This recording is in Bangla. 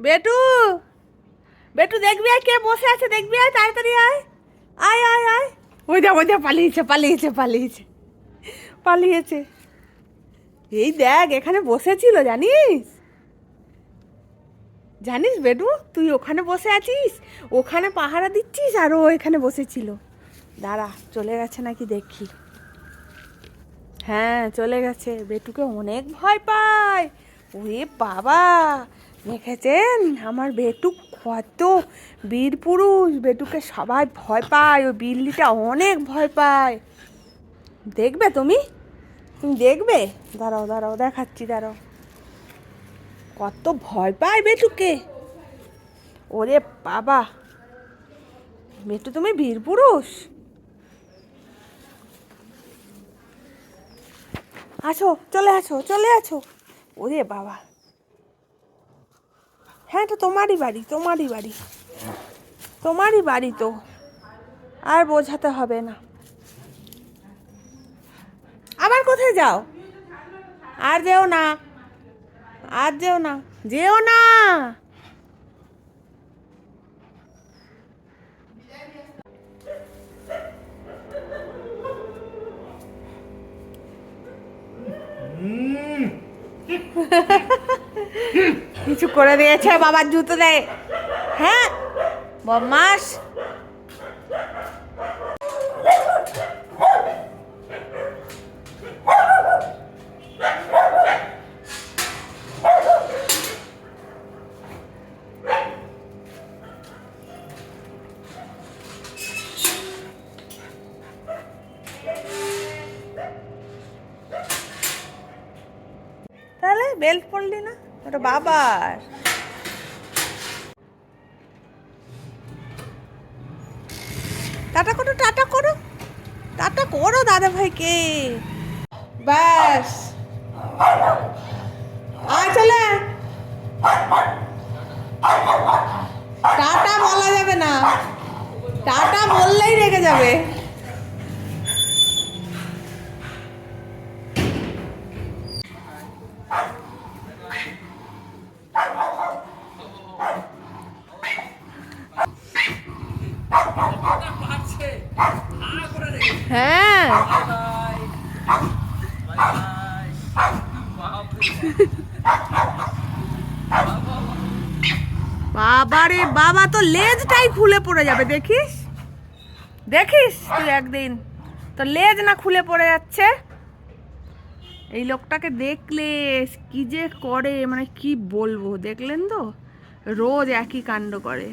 বেটু বেটু দেখবি আয় কে বসে আছে, দেখবি আয়, তাড়াতাড়ি আয়। আয় আয় আয়। ওই যা ওই যা পালিয়েছে পালিয়েছে পালিয়েছে। পালিয়েছে। এই দেখ, এখানে বসেছিল, জানিস? জানিস বেটু, তুই ওখানে বসে আছিস? ওখানে পাহারা দিচ্ছিস, আর ও এখানে বসেছিল। দাঁড়া, চলে গেছে নাকি দেখি। হ্যাঁ চলে গেছে। বেটুকে অনেক ভয় পায়। ওরে বাবা দেখেছেন? আমার বেটু কত বীর পুরুষ। বেটুকে সবাই ভয় পায়। ওই বিল্লিটা অনেক ভয় পায়। দেখবে তুমি? তুমি দেখবে? দাঁড়াও দাঁড়াও, দেখাচ্ছি, দাঁড়াও। কত ভয় পায় বেটুকে। ওরে বাবা। বেটু তুমি বীর পুরুষ। আসো, চলে আসো চলে আসো। ওরে বাবা। হ্যাঁ তো তোমারই বাড়ি তোমারই বাড়ি। তোমারই বাড়ি তো। আর বোঝাতে হবে না। আবার কোথায় যাও? আর যেও না। আর যেও না। যেও না। কিছু করে দিয়েছে বাবার জুতো দেয় হ্যাঁ বদমাস। তাহলে বেল্ট পরলি না? ওটা বাবার। টাটা করো টাটা করো। টাটা করো দাদা ভাইকে ব্যাস। আয় চলে। টাটা বলা যাবে না। টাটা বললেই রেগে যাবে। হ্যাঁ। বাবারে, বাবা তো লেজটাই খুলে পড়ে যাবে, দেখিস? দেখিস তুই একদিন? তো লেজ না খুলে পড়ে যাচ্ছে? এই লোকটাকে দেখলে কি যে করে মানে কি বলব, দেখলেন তো? রোজ একই কাণ্ড করে।